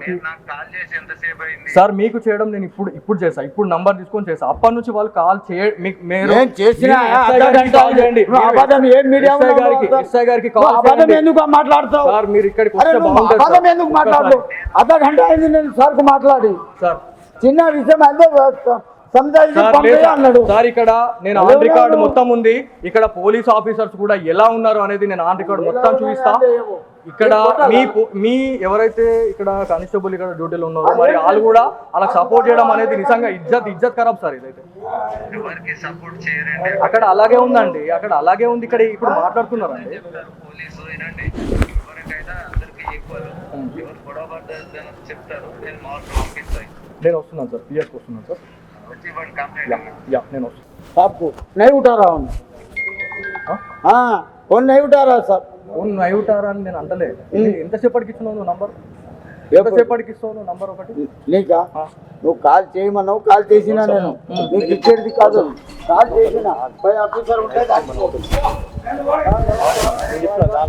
వాడికి సార్ మీకు చేయడం నేను ఇప్పుడు ఇప్పుడు చేసా ఇప్పుడు నంబర్ తీసుకొని చేసా అప్పటి నుంచి వాళ్ళు కాల్ చేయ మీరు ఎస్ఐ గారికి మాట్లాడతావు? సార్ మీరు ఇక్కడికి. ఎందుకు అర్ధ గంట అయింది నేను సార్కు మాట్లాడి. సార్. చిన్న విషయం అదే అన్నాడు. సార్ ఇక్కడ నేను ఆన్ రికార్డ్ మొత్తం ఉంది. ఇక్కడ పోలీస్ ఆఫీసర్స్ కూడా ఎలా ఉన్నారు అనేది నేను ఆన్ రికార్డ్ మొత్తం చూపిస్తా. ఇక్కడ మీ మీ ఎవరైతే ఇక్కడ కానిస్టేబుల్ ఇక్కడ డ్యూటీలో ఉన్నారో మరి వాళ్ళు కూడా అలా సపోర్ట్ చేయడం అనేది నిజంగా ఇజ్జత్ ఇజ్జత్ ఖరాబ్ సార్ ఇదైతే అక్కడ అలాగే ఉందండి అక్కడ అలాగే ఉంది. ఇక్కడ ఇప్పుడు మాట్లాడుతున్నారండి. నేను వస్తున్నాను సార్ పిఎస్ వస్తున్నాను సార్. నేను వస్తున్నాను. తప్పు ఉంటారా అవును ఉంటారా సార్? ఓన్ నైవుటారా అని నేను అంటలే ఎంతసేపటికి ఇచ్చినావు నువ్వు నంబర్? ఎంతసేపటికి ఇస్తావు నువ్వు నంబర్ ఒకటి? నీకా? నువ్వు కాల్ చేయమన్నావు కాల్ చేసినా నేను. నీకు ఇచ్చేది కాదు. కాల్ చేసినా. పై ఆఫీసర్ ఉంటే